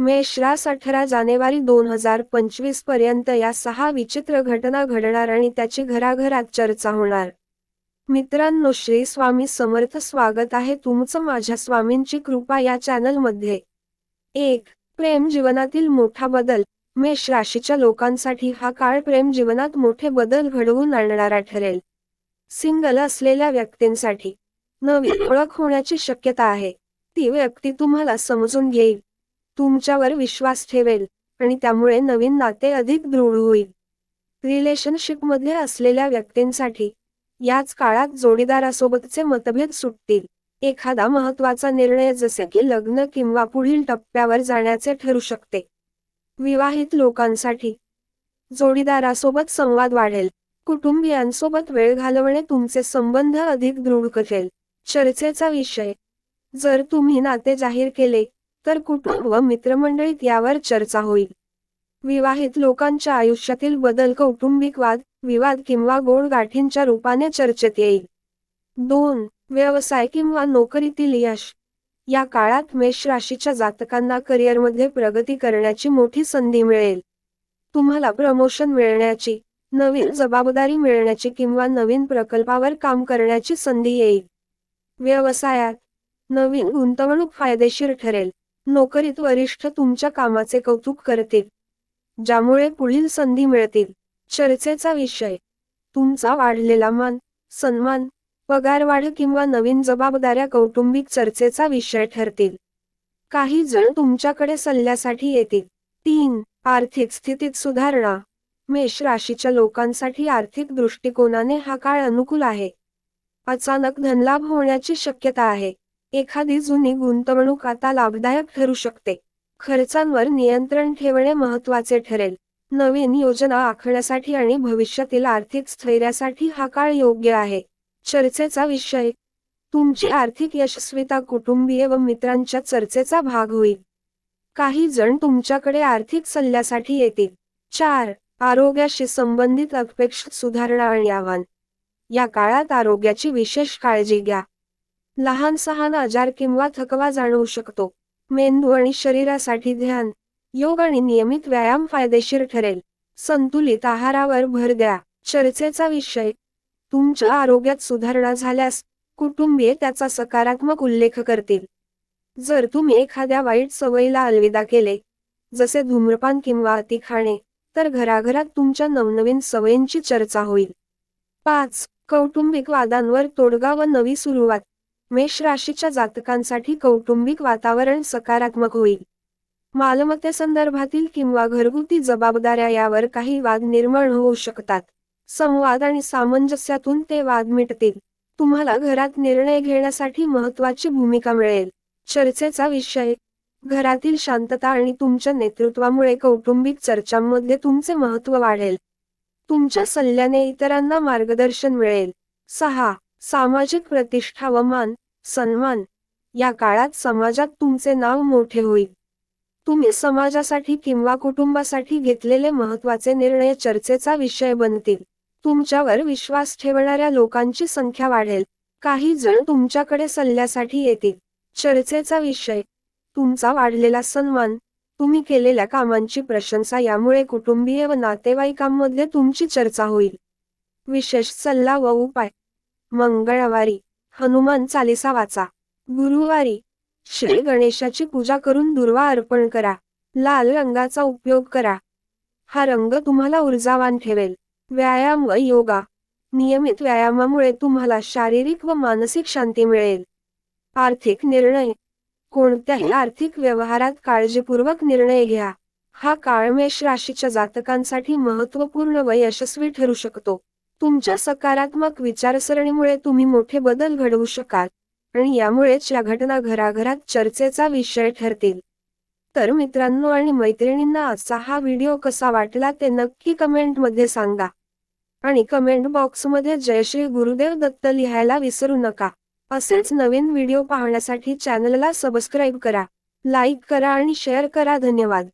मेषरास अठरा जानेवारी दोन हजार पंचवीसपर्यंत या सहा विचित्र घटना घडणार आणि त्याची घराघरात चर्चा होणार. मित्रांनो श्री स्वामी समर्थ स्वागत आहे तुमचं माझ्या स्वामींची कृपा या चॅनलमध्ये. एक प्रेम जीवनातील मोठा बदल. मेष राशीच्या लोकांसाठी हा काळ प्रेम जीवनात मोठे बदल घडवून आणणारा ठरेल. सिंगल असलेल्या व्यक्तींसाठी. नवी ओळख होण्याची शक्यता आहे. ती व्यक्ती तुम्हाला समजून घेईल. तुमच्यावर विश्वास ठेवेल आणि त्यामुळे नवीन नाते अधिक दृढ होईल. रिलेशनशिपमध्ये असलेल्या व्यक्तींसाठी याच काळात जोडीदारासोबतचे मतभेद सुटतील. एखादा महत्त्वाचा निर्णय जसे की लग्न किंवा पुढील टप्प्यावर जाण्याचे ठरू शकते. विवाहित लोकांसाठी जोडीदारासोबत संवाद वाढेल. कुटुंबियांसोबत वेळ घालवणे तुमचे संबंध अधिक दृढ करेल. चर्चेचा विषय. जर तुम्ही नाते जाहीर केले तर कुटुंब व मित्रमंडळीत यावर चर्चा होईल. विवाहित लोकांच्या आयुष्यातील बदल कौटुंबिक वाद विवाद किंवा गोड गाठींच्या रूपाने चर्चेत येईल. दोन व्यवसाय किंवा नोकरीतील यश. या काळात मेष राशीच्या जातकांना करिअरमध्ये प्रगती करण्याची मोठी संधी मिळेल. तुम्हाला प्रमोशन मिळण्याची नवीन जबाबदारी मिळण्याची किंवा नवीन प्रकल्पावर काम करण्याची संधी येईल. व्यवसायात नवीन गुंतवणूक फायदेशीर ठरेल. नोकरीत वरिष्ठ तुमच्या कामाचे कौतुक करतील ज्यामुळे पुढील संधी मिळतील. चर्चेचा विषय. तुमचा वाढलेला मान सन्मान पगारवाढ किंवा नवीन जबाबदाऱ्या कौटुंबिक चर्चेचा विषय ठरतील. काही जण तुमच्याकडे सल्ल्यासाठी येतील. तीन आर्थिक स्थितीत सुधारणा. मेष राशीच्या लोकांसाठी आर्थिक दृष्टिकोनाने हा काळ अनुकूल आहे. अचानक धनलाभ होण्याची शक्यता आहे. एखादी जुनी गुंतवणूक आता लाभदायक ठरू शकते. खर्चांवर नियंत्रण ठेवणे महत्त्वाचे ठरेल. नवीन योजना आखण्यासाठी आणि भविष्यातील आर्थिक स्थैर्यासाठी हा काळ योग्य आहे. चर्चेचा विषय. तुमची आर्थिक यशस्वीता कुटुंबीय व मित्रांच्या चर्चेचा भाग होईल. काही जण तुमच्याकडे आर्थिक सल्ल्यासाठी येतील. चार. आरोग्याशी संबंधित अपेक्षित सुधारणा आणि आव्हान. या काळात आरोग्याची विशेष काळजी घ्या. लहान सहान आजार किंवा थकवा जाणवू शकतो. मेंदू आणि शरीरासाठी ध्यान योग आणि नियमित व्यायाम फायदेशीर ठरेल. संतुलित आहारावर भर द्या. चर्चेचा विषय तुमच्या आरोग्यात सुधारणा झाल्यास कुटुंबीय त्याचा सकारात्मक उल्लेख करतील. जर तुम्ही एखाद्या वाईट सवयीला अलविदा केले जसे धूम्रपान किंवा अति खाणे तर घराघरात तुमच्या नवनवीन सवयींची चर्चा होईल. पाच कौटुंबिक वादांवर तोडगा व नवी सुरुवात. मेष राशीच्या जातकांसाठी कौटुंबिक वातावरण सकारात्मक होईल. मालमत्तेसंदर्भातील किंवा घरगुती जबाबदाऱ्या यावर काही वाद निर्माण होऊ शकतात. संवाद आणि सामंजस्यातून ते वाद मिटतील. तुम्हाला घरात निर्णय घेण्यासाठी महत्वाची भूमिका मिळेल. चर्चेचा विषय. घरातील शांतता आणि तुमच्या नेतृत्वामुळे कौटुंबिक चर्चांमध्ये तुमचे महत्त्व वाढेल. तुमच्या सल्ल्याने इतरांना मार्गदर्शन मिळेल. सहा. सामाजिक प्रतिष्ठा व मान सन्मान या काळात समाजात तुमचे नाव मोठे होईल. तुम्ही समाजासाठी किंवा कुटुंबासाठी घेतलेले महत्त्वाचे निर्णय चर्चेचा विषय बनतील. तुमच्यावर विश्वास ठेवणाऱ्या लोकांची संख्या वाढेल. काही जण तुमच्याकडे सल्ल्यासाठी येतील. चर्चेचा विषय. तुमचा वाढलेला सन्मान. तुम्ही केलेल्या कामांची प्रशंसा यामुळे कुटुंबीय व नातेवाईकांमध्ये तुमची चर्चा होईल. विशेष सल्ला व उपाय. मंगळवारी हनुमान चालिसा वाचा. गुरुवारी श्री गणेशाची पूजा करून दुर्वा अर्पण करा. लाल रंगाचा उपयोग करा. हा रंग तुम्हाला ऊर्जावान ठेवेल. व्यायाम व योगा. नियमित व्यायामामुळे तुम्हाला शारीरिक व मानसिक शांती मिळेल. आर्थिक निर्णय. कोणत्याही आर्थिक व्यवहारात काळजीपूर्वक निर्णय घ्या. हा काळ मेष राशीच्या जातकांसाठी महत्त्वपूर्ण व यशस्वी ठरू शकतो. तुमच्या सकारात्मक विचारसरणीमुळे तुम्ही मोठे बदल घडवू शकाल आणि यामुळेच या घटना घराघरात चर्चेचा विषय ठरतील. तर मित्रांनो आणि मैत्रिणींना असा हा व्हिडिओ कसा वाटला ते नक्की कमेंटमध्ये सांगा. आणि कमेंट बॉक्समध्ये जय श्री गुरुदेव दत्त लिहायला विसरू नका. असेच नवीन व्हिडिओ पाहण्यासाठी चॅनलला सबस्क्राईब करा लाईक करा आणि शेअर करा. धन्यवाद.